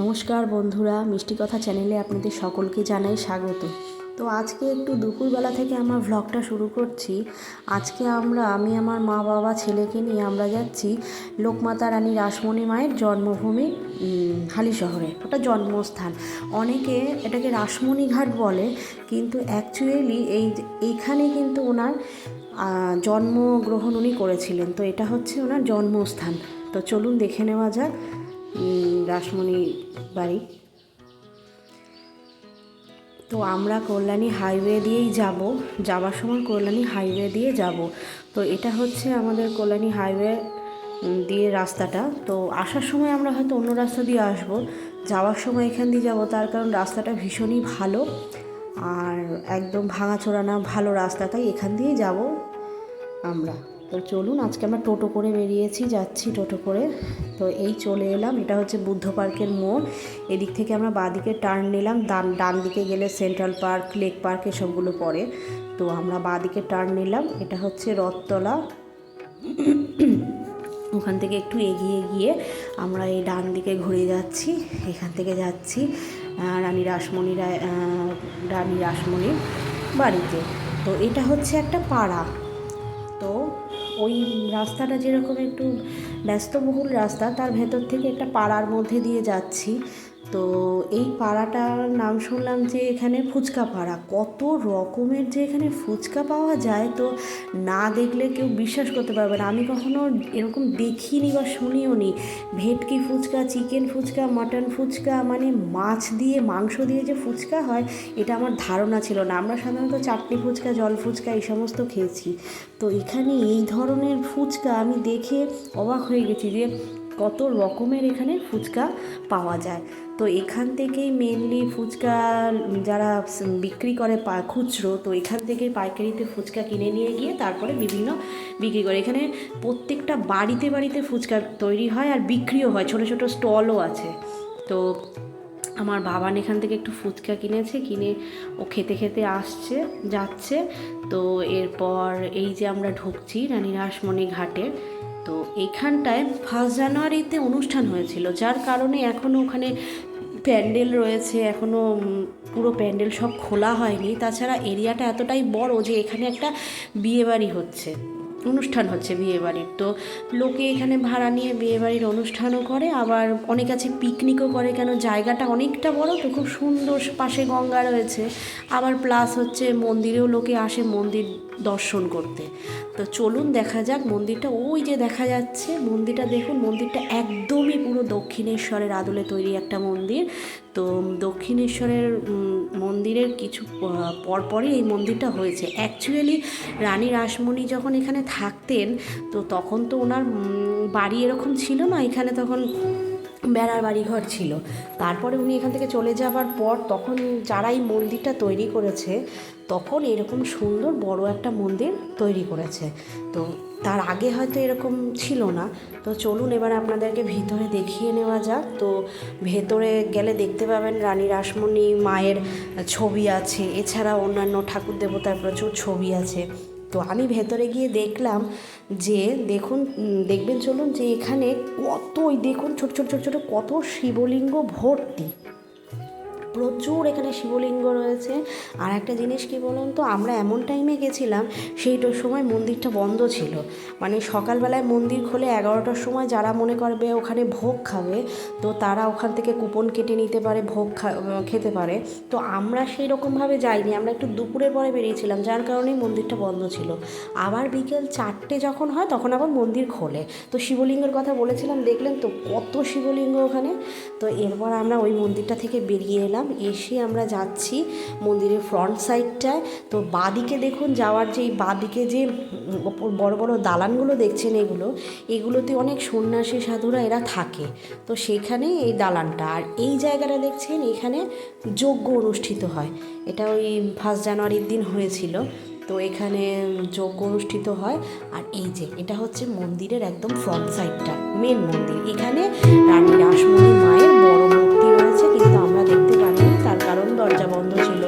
নমস্কার বন্ধুরা, মিষ্টি কথা চ্যানেলে আপনাদের সকলকে জানাই স্বাগত। তো আজকে একটু দুপুরবেলা থেকে আমার ভ্লগটা শুরু করছি। আজকে আমরা, আমি আমার মা বাবা ছেলেকে নিয়ে আমরা যাচ্ছি লোকমাতা রানী রাসমণি মায়ের জন্মভূমি হালি শহরে। ওটা জন্মস্থান। অনেকে এটাকে রাসমণি ঘাট বলে, কিন্তু অ্যাকচুয়ালি এই এইখানে কিন্তু ওনার জন্মগ্রহণ উনি করেছিলেন। তো এটা হচ্ছে ওনার জন্মস্থান। তো চলুন দেখে নেওয়া যাক। রাসমণি বাড়ি। তো আমরা কল্যাণী হাইওয়ে দিয়েই যাব। যাওয়ার সময় কল্যাণী হাইওয়ে দিয়ে যাব। তো এটা হচ্ছে আমাদের কল্যাণী হাইওয়ে দিয়ে রাস্তাটা। তো আসার সময় আমরা হয়তো অন্য রাস্তা দিয়ে আসব। যাওয়ার সময় এখান দিয়ে যাব, তার কারণ রাস্তাটা ভীষণই ভালো। আর একদম ভাঙাচোরা না ভালো রাস্তা, তাই এখান দিয়েই যাব আমরা। তো চলুন, আজকে আমরা টোটো করে বেরিয়েছি, যাচ্ছি টোটো করে। তো এই চলে এলাম, এটা হচ্ছে বুদ্ধ পার্কের মোড়। এদিক থেকে আমরা বাঁদিকে টার্ন নিলাম, ডান ডান দিকে গেলে সেন্ট্রাল পার্ক লেক পার্ক এসবগুলো পড়ে। তো আমরা বাঁদিকে টার্ন নিলাম, এটা হচ্ছে রথতলা। ওখান থেকে একটু এগিয়ে গিয়ে আমরা এই ডান দিকে ঘুরে যাচ্ছি, এখান থেকে যাচ্ছি রানী রাসমণি রানী রাসমণির বাড়িতে। তো এটা হচ্ছে একটা পাড়া। ওই রাস্তাটা যেরকম একটু ব্যস্তবহুল রাস্তা তার ভেতর থেকে একটা পাড়ার মধ্যে দিয়ে যাচ্ছি। তো এই পাড়াটার নাম শুনলাম যে এখানে ফুচকা পাড়া। কত রকমের যে এখানে ফুচকা পাওয়া যায় তো না দেখলে কেউ বিশ্বাস করতে পারবে না। আমি কখনো এরকম দেখিনি বা শুনিও নি। ভেটকি ফুচকা, চিকেন ফুচকা, মাটন ফুচকা মানে মাছ দিয়ে, মাংস দিয়ে যে ফুচকা হয়, এটা আমার ধারণা ছিল না। আমরা সাধারণত চাটনি ফুচকা, জল ফুচকা এই সমস্ত খেয়েছি। তো এখানে এই ধরনের ফুচকা আমি দেখে অবাক হয়ে গেছি যে কত রকমের এখানে ফুচকা পাওয়া যায়। তো এখান থেকেই মেনলি ফুচকা, যারা বিক্রি করে পা, খুচরো, তো এখান থেকেই পাইকারিতে ফুচকা কিনে নিয়ে গিয়ে তারপরে বিভিন্ন বিক্রি করে। এখানে প্রত্যেকটা বাড়িতে বাড়িতে ফুচকা তৈরি হয় আর বিক্রিও হয়, ছোটো ছোটো স্টলও আছে। তো আমার বাবান এখান থেকে একটু ফুচকা কিনেছে, কিনে ও খেতে খেতে আসছে, যাচ্ছে। তো এরপর এই যে আমরা ঢুকছি রানী রাসমণি ঘাটে তো এখানটায় ফার্স্ট জানুয়ারিতে অনুষ্ঠান হয়েছিল, যার কারণে এখনও ওখানে প্যান্ডেল রয়েছে এখনও পুরো প্যান্ডেল সব খোলা হয়নি। তাছাড়া এরিয়াটা এতটাই বড় যে এখানে একটা বিয়েবাড়ি হচ্ছে। অনুষ্ঠান হচ্ছে বিয়েবাড়ির। তো লোকে এখানে ভাড়া নিয়ে বিয়েবাড়ির অনুষ্ঠানও করে, আবার অনেক আছে পিকনিকও করে, কেন জায়গাটা অনেকটা বড়, তো খুব সুন্দর পাশে গঙ্গা রয়েছে। আবার প্লাস হচ্ছে মন্দিরেও লোকে আসে মন্দির দর্শন করতে। তো চলুন দেখা যাক মন্দিরটা, ওই যে দেখা যাচ্ছে মন্দিরটা দেখুন, মন্দিরটা একদমই পুরো দক্ষিণেশ্বরের আদলে তৈরি একটা মন্দির। তো দক্ষিণেশ্বরের মন্দিরের কিছু পরপরই এই মন্দিরটা হয়েছে। অ্যাকচুয়ালি রানী রাসমণি যখন এখানে থাকতেন, তো তখন তো ওনার বাড়ি এরকম ছিল না। এখানে তখন বেড়ার বাড়িঘর ছিল। তারপরে উনি এখান থেকে চলে যাবার পর তখন যারা এই মন্দিরটা তৈরি করেছে, তখন এরকম সুন্দর বড় একটা মন্দির তৈরি করেছে। তো তার আগে হয়তো এরকম ছিল না। তো চলুন এবার আপনাদেরকে ভিতরে দেখিয়ে নেওয়া যাক। তো ভেতরে গেলে দেখতে পাবেন রানী রাসমণি মায়ের ছবি আছে। এছাড়া অন্যান্য ঠাকুর দেবতার প্রচুর ছবি আছে। তো আমি ভেতরে গিয়ে দেখলাম যে দেখুন দেখবেন চলুন যে এখানে কত দেখুন ছোট ছোট ছোট ছোট, কত শিবলিঙ্গ ভর্তি। প্রচুর এখানে শিবলিঙ্গ রয়েছে। আর একটা জিনিস কি বলুন তো, আমরা এমন টাইমে গেছিলাম সেইটার সময় মন্দিরটা বন্ধ ছিল। মানে সকালবেলায় মন্দির খোলে এগারোটার সময় যারা মনে করবে ওখানে ভোগ খাবে, তো তারা ওখান থেকে কুপন কেটে নিতে পারে, ভোগ খেতে পারে। তো আমরা সেই রকমভাবে যাইনি, আমরা একটু দুপুরের পরে বেরিয়েছিলাম, যার কারণেই মন্দিরটা বন্ধ ছিল। আবার বিকেল চারটে যখন হয়, তখন আবার মন্দির খোলে। তো শিবলিঙ্গের কথা বলেছিলাম, দেখলেন তো কত শিবলিঙ্গ ওখানে? তো এরপর আমরা ওই মন্দিরটা থেকে বেরিয়ে এলাম। এসে আমরা যাচ্ছি মন্দিরের ফ্রন্ট সাইডটায় তো বাদিকে দেখুন, যাওয়ার যে এই বাদিকে যে বড় বড় দালানগুলো দেখছেন এগুলো, এগুলোতে অনেক সন্ন্যাসী সাধুরা এরা থাকে। তো সেখানে এই দালানটা, আর এই জায়গাটা দেখছেন, এখানে যজ্ঞ অনুষ্ঠিত হয়। এটা ওই ফার্স্ট জানুয়ারির দিন হয়েছিল, তো এখানে যজ্ঞ অনুষ্ঠিত হয়। আর এই যে, এটা হচ্ছে মন্দিরের একদম ফ্রন্ট সাইডটা মেন মন্দির। এখানে রানী রাসমণি মায়ের বড় মূর্তি রয়েছে, কিন্তু দরজা বন্ধ ছিল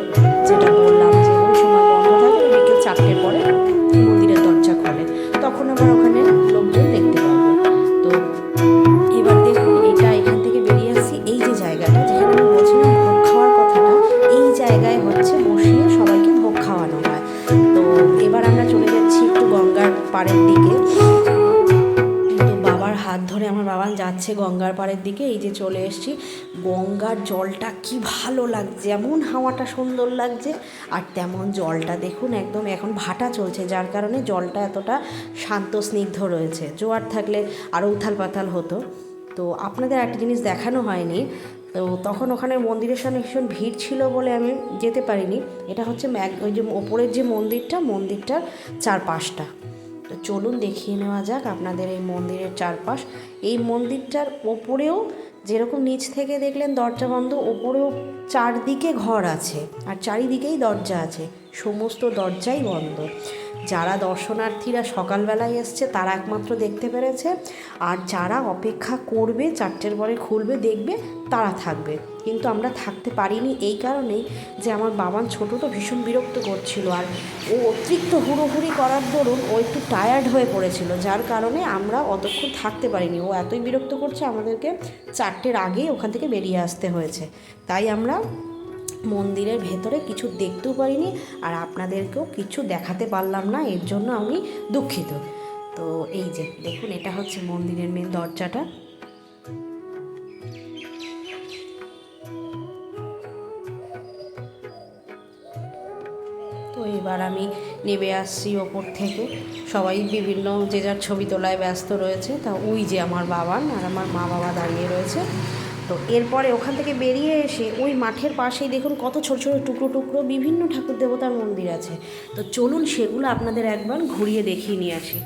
গঙ্গার পাড়ের দিকে এই যে চলে এসেছি। গঙ্গার জলটা কি ভালো লাগছে, এমন হাওয়াটা সুন্দর লাগছে। আর তেমন জলটা দেখুন একদম এখন ভাটা চলছে, যার কারণে জলটা এতটা শান্ত, স্নিগ্ধ রয়েছে। জোয়ার থাকলে আরও উথাল পাথাল হতো। তো আপনাদের একটা জিনিস দেখানো হয়নি, তো তখন ওখানে মন্দিরের সামনে ভীষণ ভিড় ছিল বলে আমি যেতে পারিনি। এটা হচ্ছে ওই যে ওপরের যে মন্দিরটা, মন্দিরটার চারপাশটা। তো চলুন দেখিয়ে নেওয়া যাক আপনাদের এই মন্দিরের চারপাশ। এই মন্দিরটার ওপরেও যেরকম নিচ থেকে দেখলেন দরজা বন্ধ, ওপরেও চারদিকে ঘর আছে আর চারিদিকেই দরজা আছে, সমস্ত দরজাই বন্ধ। যারা দর্শনার্থীরা সকালবেলায় এসছে, তারা একমাত্র দেখতে পেরেছে। আর যারা অপেক্ষা করবে, চারটের পরে খুলবে, দেখবে, তারা থাকবে। কিন্তু আমরা থাকতে পারিনি এই কারণেই যে আমার বাবান ছোট তো ভীষণ বিরক্ত করছিল আর ও অতিরিক্ত হুড়োহুড়ি করার দরুন ও একটু টায়ার্ড হয়ে পড়েছিল, যার কারণে আমরা অতক্ষণ থাকতে পারিনি। ও এতই বিরক্ত করছে আমাদেরকে চারটের আগেই ওখান থেকে বেরিয়ে আসতে হয়েছে। তাই আমরা মন্দিরের ভেতরে কিছু দেখতেও পারিনি আর আপনাদেরকেও কিছু দেখাতে পারলাম না, এর জন্য আমি দুঃখিত। তো এই যে দেখুন, এটা হচ্ছে মন্দিরের মেন দরজাটা। এবার আমি নেমে আসছি ওপর থেকে। সবাই বিভিন্ন যে যার ছবি তোলায় ব্যস্ত রয়েছে, তা ওই যে আমার বাবা আর আমার মা বাবা দাঁড়িয়ে রয়েছে। তো এরপরে ওখান থেকে বেরিয়ে এসে ওই মাঠের পাশেই দেখুন কত ছোট ছোট টুকরো টুকরো বিভিন্ন ঠাকুর দেবতার মন্দির আছে। তো চলুন সেগুলো আপনাদের একবার ঘুরিয়ে দেখিয়ে নিয়ে আসি।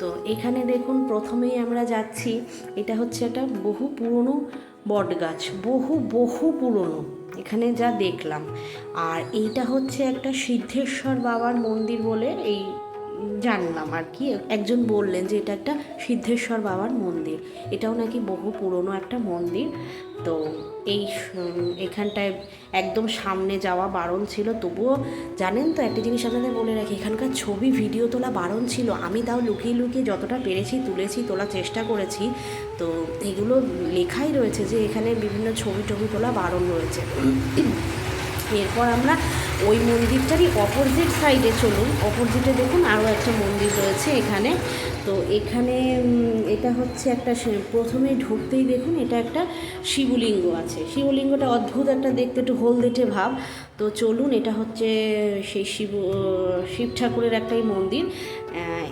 তো এখানে দেখুন প্রথমেই আমরা যাচ্ছি, এটা হচ্ছে একটা বহু পুরনো বট গাছ বহু বহু পুরনো। এখানে যা দেখলাম। আর এইটা হচ্ছে একটা সিদ্ধেশ্বর বাবার মন্দির বলে এই জানলাম আর কি। একজন বললেন যে এটা একটা সিদ্ধেশ্বর বাবার মন্দির। এটাও নাকি বহু পুরনো একটা মন্দির। তো এই এখানটায় একদম সামনে যাওয়া বারণ ছিল। তবুও জানেন তো একটা জিনিস আপনাদের বলে রাখি, এখানকার ছবি, ভিডিও তোলা বারণ ছিল। আমি তাও লুকিয়ে লুকিয়ে যতটা পেরেছি, তুলেছি, তোলার চেষ্টা করেছি। তো এগুলো লেখাই রয়েছে যে এখানে বিভিন্ন ছবি টবি তোলা বারণ রয়েছে। এরপর আমরা ওই মন্দিরটারই অপোজিট সাইডে চলুন। অপোজিটে দেখুন আরও একটা মন্দির রয়েছে এখানে। তো এখানে এটা হচ্ছে একটা প্রথমে ঢুকতেই দেখুন এটা একটা শিবলিঙ্গ আছে। শিবলিঙ্গটা অদ্ভুত একটা দেখতে, একটু হলদেটে ভাব। তো চলুন, এটা হচ্ছে সেই শিব শিব ঠাকুরের একটাই মন্দির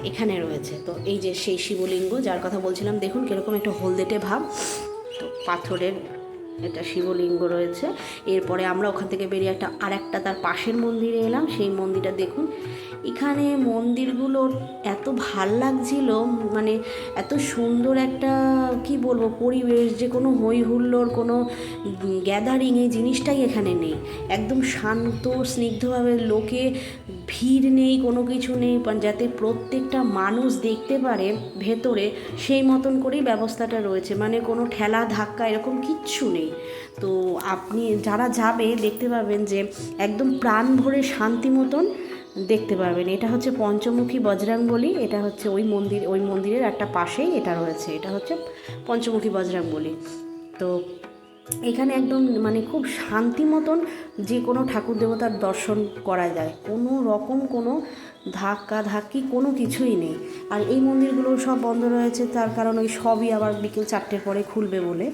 এখানে রয়েছে। তো এই যে সেই শিবলিঙ্গ, যার কথা বলছিলাম, দেখুন কীরকম একটা হলদেটে ভাব। তো পাথরের এটা শিবলিঙ্গ রয়েছে। এরপরে আমরা ওখান থেকে বেরিয়ে একটা আর একটা তার পাশের মন্দিরে এলাম। সেই মন্দিরটা দেখুন এখানে মন্দিরগুলোর এত ভালো লাগছিল মানে এত সুন্দর একটা, কি বলব, পরিবেশ, যে কোনো হই হুল্লোড় কোনো গ্যাদারিং এই জিনিসটাই এখানে নেই। একদম শান্ত, স্নিগ্ধভাবে, লোকে ভিড় নেই, কোনো কিছু নেই যাতে প্রত্যেকটা মানুষ দেখতে পারে ভেতরে, সেই মতন করেই ব্যবস্থাটা রয়েছে। মানে কোনো ঠেলা, ধাক্কা, এরকম কিচ্ছু নেই। তো আপনি যারা যাবে, দেখতে পাবেন যে একদম প্রাণ ভরে শান্তি মতন দেখতে পারবেন এটা হচ্ছে পঞ্চমুখী বজরাঙ্গলি এটা হচ্ছে ওই মন্দির, ওই মন্দিরের একটা পাশেই এটা রয়েছে। এটা হচ্ছে পঞ্চমুখী বজরাঙ্গলি তো এখানে একদম মানে খুব শান্তি মতন যে কোনো ঠাকুর দেবতার দর্শন করা যায়। কোনো রকম কোনো ধাক্কা ধাক্কি কোনো কিছুই নেই। আর এই মন্দিরগুলো সব বন্ধ রয়েছে। তার কারণ ওই সবই আবার বিকেল চারটের পরে খুলবে বলে।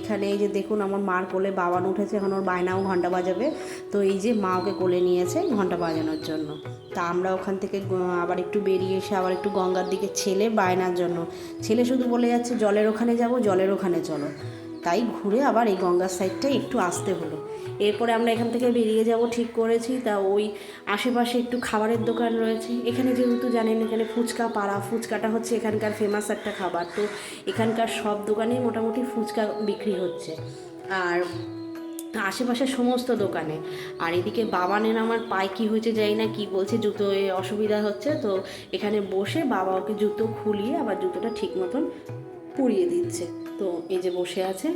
তো এখানে এই যে দেখুন আমার মার কোলে বাবান উঠেছে, এখন ওর বায়নাও ঘণ্টা বাজাবে। তো এই যে মা ওকে কোলে নিয়েছে ঘণ্টা বাজানোর জন্য। তা আমরা ওখান থেকে আবার একটু বেরিয়ে এসে আবার একটু গঙ্গার দিকে ছেলে বায়নার জন্য। ছেলে শুধু বলে যাচ্ছে, জলের ওখানে যাব, জলের ওখানে চলো। তাই ঘুরে আবার এই গঙ্গার সাইডটায় একটু আসতে হলো। এরপরে আমরা এখান থেকে বেরিয়ে যাব, ঠিক করেছি। তা ওই আশেপাশে একটু খাবারের দোকান রয়েছে। এখানে যেহেতু জানেন, এখানে ফুচকা পাড়া, ফুচকাটা হচ্ছে এখানকার ফেমাস একটা খাবার। তো এখানকার সব দোকানেই মোটামুটি ফুচকা বিক্রি হচ্ছে। আর আশেপাশে সমস্ত দোকানে। আর এদিকে বাবানের আমার পায়ে কী হয়েছে জানি না, কি বলছে, জুতোয় অসুবিধা হচ্ছে। তো এখানে বসে বাবা ওকে জুতো খুলিয়ে আবার জুতোটা ঠিক মতন পুড়িয়ে দিচ্ছে। তো এই যে বসে আছে।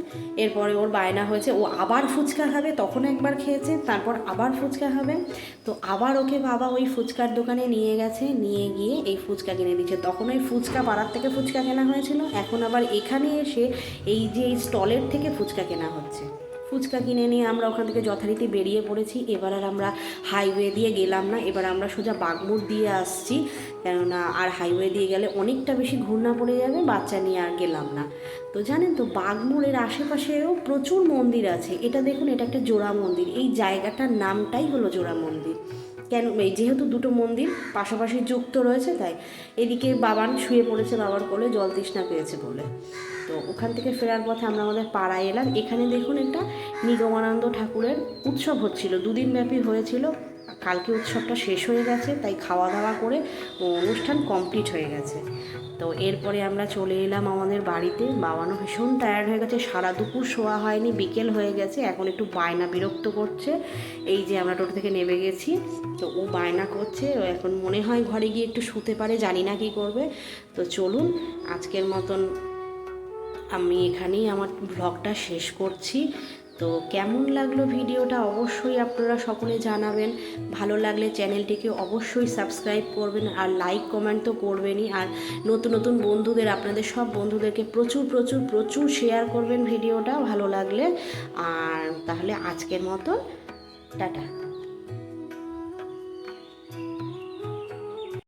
এরপরে ওর বায়না হয়েছে, ও আবার ফুচকা খাবে তখন একবার খেয়েছে, তারপর আবার ফুচকা খাবে। তো আবার ওকে বাবা ওই ফুচকার দোকানে নিয়ে গেছে, নিয়ে গিয়ে এই ফুচকা কিনে দিচ্ছে তখন ওই ফুচকা পাড়ার থেকে ফুচকা কেনা হয়েছিল, এখন আবার এখানে এসে এই যে এই স্টলের থেকে ফুচকা কেনা হচ্ছে। ফুচকা কিনে নিয়ে আমরা ওখান থেকে যথারীতি বেরিয়ে পড়েছি। এবার আর আমরা হাইওয়ে দিয়ে গেলাম না, এবার আমরা সোজা বাগমুড় দিয়ে আসছি। কেননা আর হাইওয়ে দিয়ে গেলে অনেকটা বেশি ঘূর্ণা পড়ে যাবে, বাচ্চা নিয়ে আর গেলাম না। তো জানেন তো বাগমুড়ের আশেপাশেও প্রচুর মন্দির আছে। এটা দেখুন, এটা একটা জোড়া মন্দির। এই জায়গাটার নামটাই হলো জোড়া মন্দির। কেন, এই যেহেতু দুটো মন্দির, পাশাপাশি যুক্ত রয়েছে, তাই এদিকে বাবান শুয়ে পড়েছে বাবার কোলে, জল তৃষ্ণা পেয়েছে বলে। তো ওখান থেকে ফেরার পথে আমরা আমাদের পাড়ায় এলাম। এখানে দেখুন একটা নিগমানন্দ ঠাকুরের উৎসব হচ্ছিল। দুদিন ব্যাপী হয়েছিল। কালকে উৎসবটা শেষ হয়ে গেছে, তাই খাওয়া দাওয়া করে অনুষ্ঠান কমপ্লিট হয়ে গেছে। তো এরপরে আমরা চলে এলাম আমাদের বাড়িতে। বাবানো ভীষণ টায়ার্ড হয়ে গেছে। সারা দুপুর শোয়া হয়নি, বিকেল হয়ে গেছে। এখন একটু বায়না বিরক্ত করছে। এই যে আমরা টোটো থেকে নেমে গেছি। তো ও বায়না করছে। ও এখন মনে হয় ঘরে গিয়ে একটু শুতে পারে, জানি না কি করবে। তো চলুন, আজকের মতন আমি এখানেই আমার ব্লগটা শেষ করছি। তো কেমন লাগল ভিডিওটা অবশ্যই আপনারা সকলে জানাবেন। ভালো লাগলে চ্যানেলটিকে অবশ্যই সাবস্ক্রাইব করবেন আর লাইক কমেন্ট তো করবেনই। আর নতুন নতুন বন্ধুদের, আপনাদের সব বন্ধুদেরকে প্রচুর প্রচুর প্রচুর শেয়ার করবেন ভিডিওটা, ভালো লাগলে। আর তাহলে আজকের মতো টাটা।